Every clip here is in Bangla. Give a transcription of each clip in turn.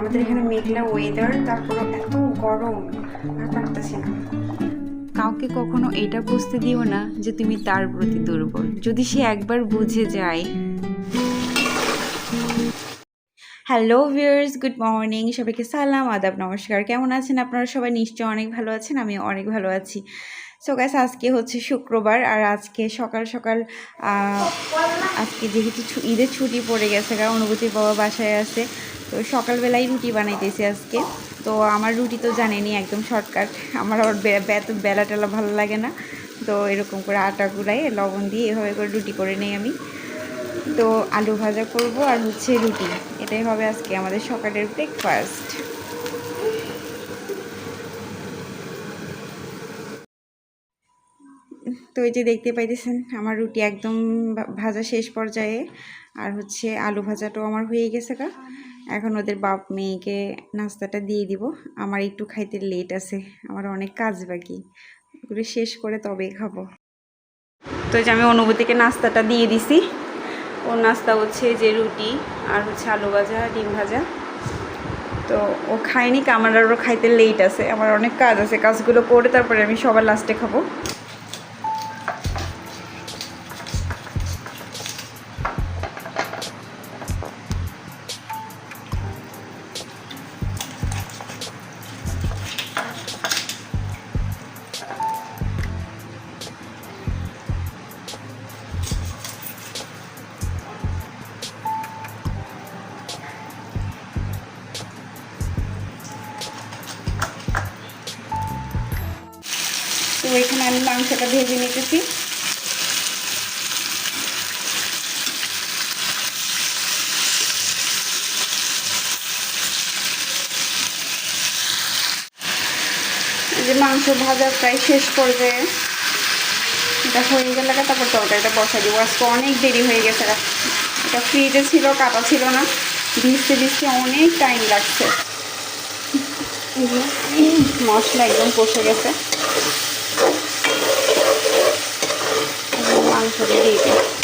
আমাদের এখানে মেঘলা ওয়েদার তারপরে এত গরম আর পারতেছি না। কাউকে কখনো এটা বুঝতে দিও না যে তুমি তার প্রতি দুর্বল। যদি সে একবার বুঝে যায়। হ্যালো ভিউয়ার্স গুড মর্নিং সবাইকে সালাম আদাব নমস্কার। কেমন আছেন আপনারা সবাই? নিশ্চয় অনেক ভালো আছেন আমি অনেক ভালো আছি। সো গাইস আজকে হচ্ছে শুক্রবার আর আজকে সকাল সকাল আজকে যেহেতু ছু- ঈদের ছুটি পড়ে গেছে কারণ অনুভূতির বাবা বাসায় আছে। তো সকালবেলায় রুটি বানাইতেছি আজকে। তো আমার রুটি তো জানেনি একদম শর্টকাট। আমার আবার বেলা টেলা ভালো লাগে না। তো এরকম করে আটা গুলাই, লবণ দিয়ে এভাবে করে রুটি করে নেই আমি। তো আলু ভাজা করব আর হচ্ছে রুটি। এটাই হবে আজকে আমাদের সকালের ব্রেকফাস্ট তো এই যে দেখতে পাইতেছেন, আমার রুটি একদম ভাজা শেষ পর্যায়ে। আর হচ্ছে আলু ভাজাটাও আমার হয়ে গেছে গা। এখন ওদের বাপ মেয়েকে নাস্তাটা দিয়ে দিব। আমার একটু খাইতে লেট আছে, আমার অনেক কাজ বাকি। ওগুলো শেষ করে তবেই খাব। তো যে আমি অনুভূতিকে নাস্তাটা দিয়ে দিছি। ওর নাস্তা হচ্ছে যে রুটি আর হচ্ছে আলু ভাজা, ডিম ভাজা। তো ও খায়নি কি আমার আরও খাইতে লেট আছে। আমার অনেক কাজ আছে, কাজগুলো করে তারপরে আমি সবার লাস্টে খাব। এখানে আমি মাংসটা ভেজে নিতেছি। যে মাংস ভাজা প্রায় শেষ করবে এটা হয়ে গেলে তারপর তরকারিটা বসা দিব। আজকে অনেক দেরি হয়ে গেছে। এটা ফ্রিজে ছিল, কাটা ছিল না। ভিজতে ভিজতে অনেক টাইম লাগছে। মশলা একদম কষে গেছে। মাংসটা দিয়ে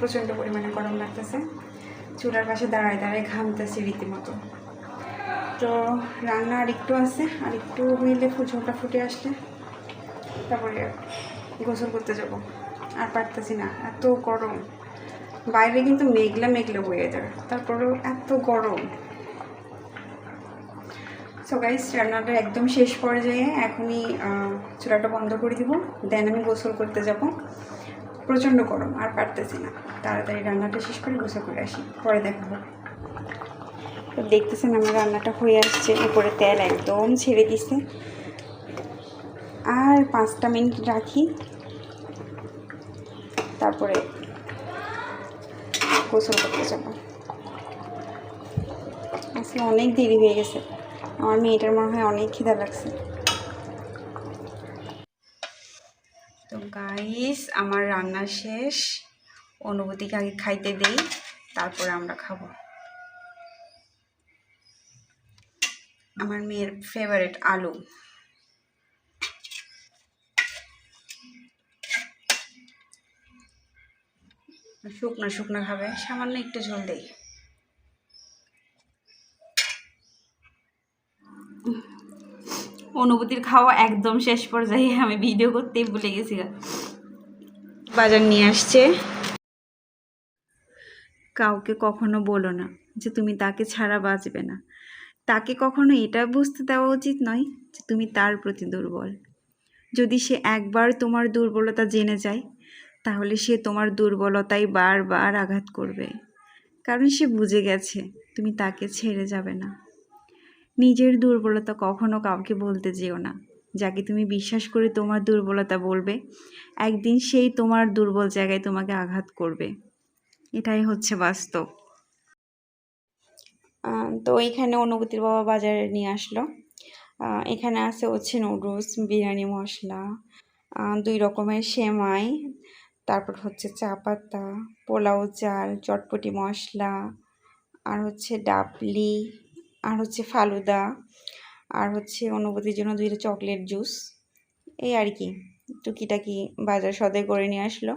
প্রচণ্ড পরিমাণে গরম লাগতেছে। চুলার পাশে দাঁড়ায় দাঁড়ায় ঘামতেছে রীতিমতো। তো রান্না আর একটু আছে, আর একটু হইলে ফুচুটা ফুটে আসলে তারপরে গোসল করতে যাব। আর পারতেছি না, এত গরম। বাইরে কিন্তু মেঘলা মেঘলা হয়ে যায় তারপরেও এত গরম। সো গাইস রান্নাটা একদম শেষ পর্যায়ে এখনই চুলাটা বন্ধ করে দিব দেন আমি গোসল করতে যাব। প্রচণ্ড গরম, আর পারতেছি না। তাড়াতাড়ি রান্নাটা শেষ করে গোসল করে আসি, পরে দেখা হবে তো দেখতেছেন আমার রান্নাটা হয়ে আসছে, উপরে তেল একদম ছেড়ে দিছে। আর পাঁচটা মিনিট রাখি। তারপরে গোসল করতে যাব। আজকে অনেক দেরি হয়ে গেছে। আমার মেয়েটার মনে হয় অনেক খিদা লাগছে তো গাইস আমার রান্না শেষ। অনুভূতিকে আগে খাইতে দেই, তারপরে আমরা খাব। আমার মেয়ের ফেভারিট আলু। শুকনো শুকনো খাবে, সামান্য একটু ঝোল দেই। অনুভূতির খাওয়া একদম শেষ পর্যায়ে, আমি ভিডিও করতেই ভুলে গেছি। বাজার নিয়ে আসছে। কাউকে কখনো বলো না যে তুমি তাকে ছাড়া বাঁচবে না। তাকে কখনো এটা বুঝতে দেওয়া উচিত নয় যে তুমি তার প্রতি দুর্বল। যদি সে একবার তোমার দুর্বলতা জেনে যায়, তাহলে সে তোমার দুর্বলতায় বারবার আঘাত করবে। কারণ সে বুঝে গেছে তুমি তাকে ছেড়ে যাবে না। নিজের দুর্বলতা কখনো কাউকে বলতে যেও না। যাকে তুমি বিশ্বাস করে তোমার দুর্বলতা বলবে, একদিন সেই তোমার দুর্বল জায়গায় তোমাকে আঘাত করবে। এটাই হচ্ছে বাস্তব। তো এইখানে অনুভূতির বাবা বাজারে নিয়ে আসলো। এখানে আছে হচ্ছে নুডলস, বিরিয়ানি, মশলা দুই রকমের সেমাই, তারপর হচ্ছে চা পাতা, পোলাও, চাল, চটপটি মশলা, আর হচ্ছে ডাবলি, আর হচ্ছে ফালুদা। আর হচ্ছে অনুভূতির জন্য দুইটা চকলেট জুস। এই আর কি, টুকিটাকি বাজার সদে করে নিয়ে আসলো।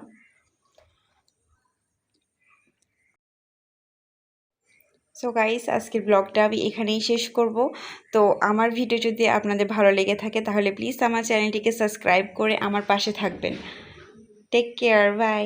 সো গাইস আজকের ব্লগটা আমি এখানেই শেষ করব। তো আমার ভিডিও যদি আপনাদের ভালো লেগে থাকে, তাহলে প্লিজ আমার চ্যানেলটিকে সাবস্ক্রাইব করে আমার পাশে থাকবেন। Take care bye